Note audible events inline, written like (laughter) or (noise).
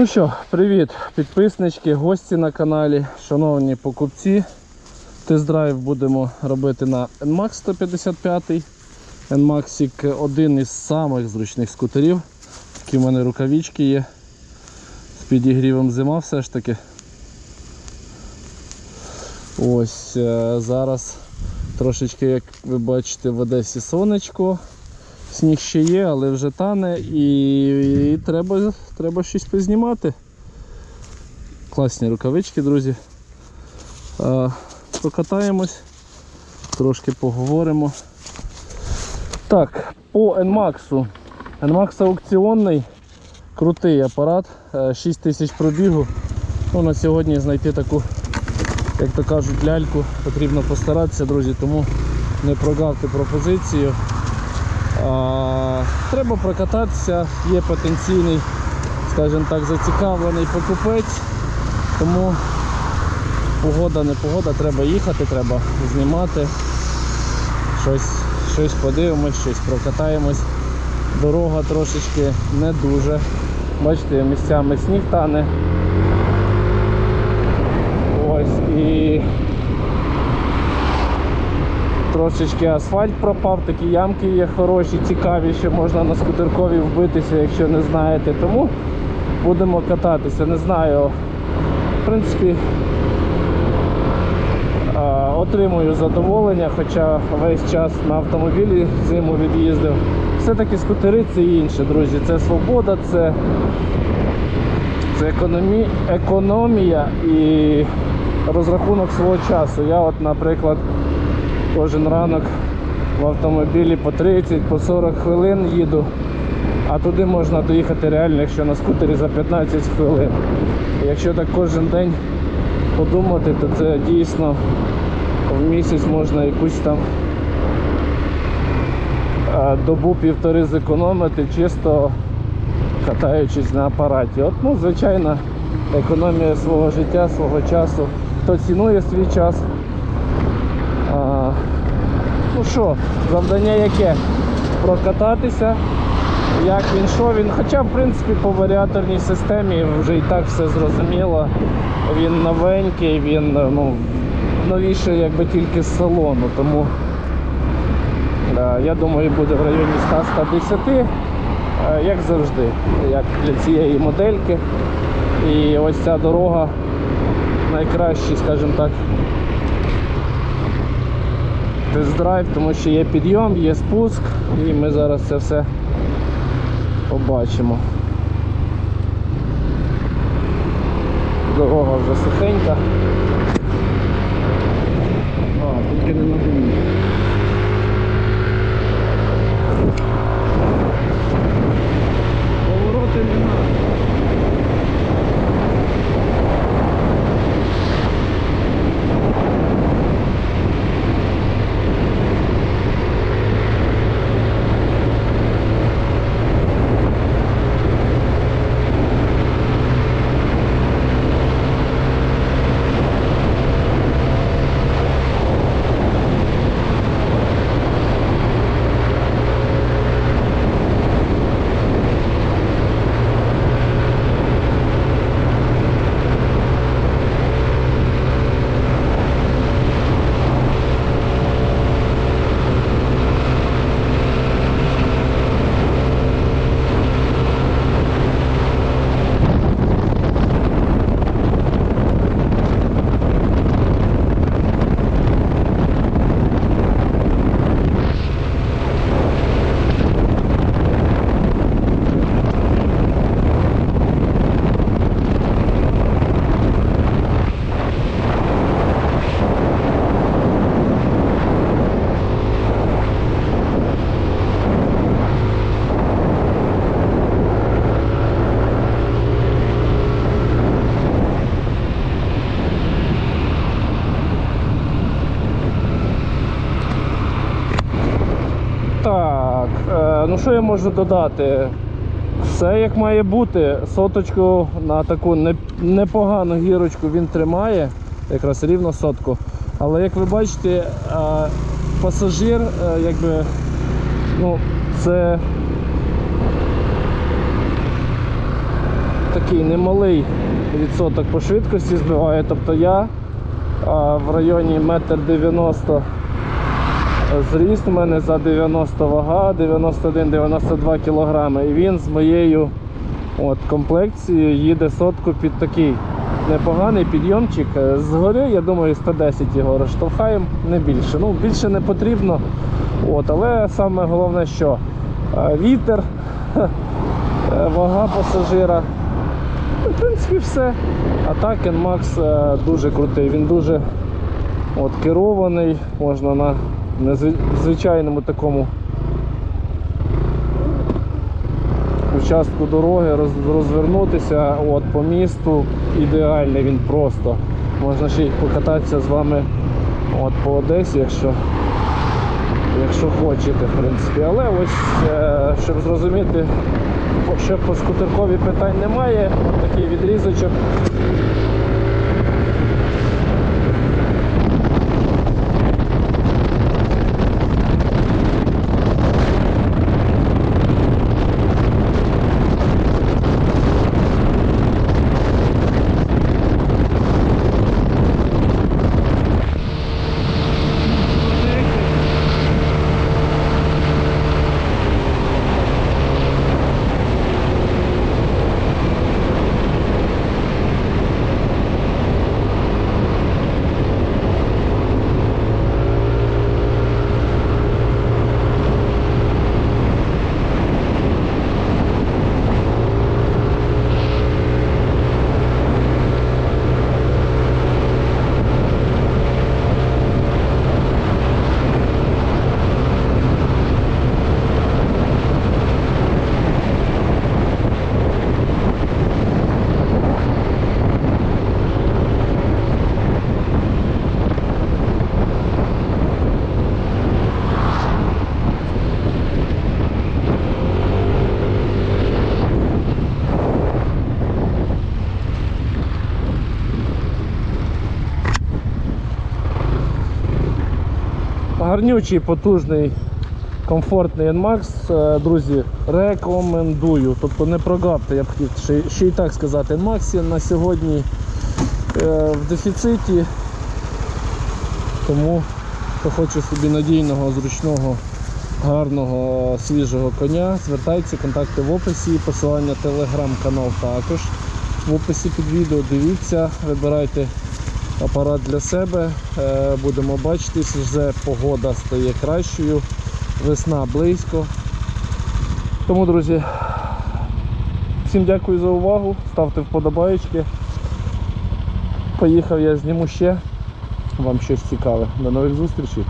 Ну що, привіт, підписнички, гості на каналі, шановні покупці. Тест-драйв будемо робити на NMAX 155. NMAX один із самих зручних скутерів. Такі в мене рукавички є. З підігрівом зима все ж таки. Ось е, зараз трошечки, як ви бачите, в Одесі сонечко. Сніг ще є, але вже тане і, і треба, треба щось познімати. Класні рукавички, друзі. А, прокатаємось, трошки поговоримо. Так, по NMAX. NMAX аукціонний, крутий апарат, е, 6 тисяч пробігу. Ну, на сьогодні знайти таку, як то кажуть, ляльку потрібно постаратися, друзі, тому не прогавте пропозицію. Треба прокататися, є потенційний, скажімо так, зацікавлений покупець, тому погода не погода, треба їхати, треба знімати, щось, щось подивимось, щось прокатаємось. Дорога трошечки не дуже. Бачите, місцями сніг тане. Ось і Трошечки асфальт пропав, такі ямки є хороші, цікаві, що можна на скутеркові вбитися, якщо не знаєте. Тому будемо кататися. Не знаю. В принципі, отримую задоволення, хоча весь час на автомобілі зиму від'їздив. Все-таки скутери це інше, друзі. Це свобода, це, це економі... економія і розрахунок свого часу. Я от, наприклад, Кожен ранок в автомобілі по 30, по 40 хвилин їду, а туди можна доїхати реально, якщо на скутері за 15 хвилин. І Якщо так кожен день подумати, то це дійсно в місяць можна якусь там е, добу-півтори зекономити, чисто катаючись на апараті. От, ну, звичайно, економія свого життя, свого часу. Хто цінує свій час. Ну що, завдання яке? Прокататися. Як він що він. Хоча в принципі по варіаторній системі вже і так все зрозуміло. Він новенький, він ну, новіший якби тільки з салону, тому да, я думаю буде в районі 100-110, е, як завжди, як для цієї модельки. І ось ця дорога найкращий, скажімо так, тест-драйв, тому що є підйом, є спуск, і ми зараз це все побачимо. Дорога вже сухенька. А, тільки не нагумі. Повороти немає. Так, е, ну що я можу додати? Все як має бути. Соточку на таку непогану гірочку він тримає, якраз рівно сотку. Але як ви бачите, е, пасажир, е, якби, ну, це такий немалий відсоток по швидкості збиває. Тобто я в районі 1,90 м зріст у мене за 90 вага, 91-92 кг. І він з моєю от, комплекцією їде сотку під такий непоганий підйомчик. Е, Згори, я думаю, 110 його розштовхаємо, не більше. Ну, більше не потрібно. От, але саме головне, що е, вітер, (laughs) е, вага пасажира. В принципі, все. А так NMAX е, дуже крутий. Він дуже от, керований, можна на незвичайному звичайному такому участку дороги розвернутися от, по місту. Ідеальний він просто. Можна ще й покататися з вами от, по Одесі, якщо, якщо хочете, в принципі. Але ось, е, щоб зрозуміти, що по скутеркові питань немає, от такий відрізочок. Гарнючий, потужний, комфортний NMAX, е, друзі, рекомендую. Тобто не прогавте, я б хотів ще, й так сказати. NMAX на сьогодні е, в дефіциті. Тому хто хоче собі надійного, зручного, гарного, свіжого коня, звертайтеся, контакти в описі, посилання телеграм-канал також. В описі під відео дивіться, вибирайте апарат для себе. Е, Будемо бачитись, вже погода стає кращою, весна близько. Тому, друзі, всім дякую за увагу, ставте вподобаєчки. Поїхав я зніму ще вам щось цікаве. До нових зустрічей.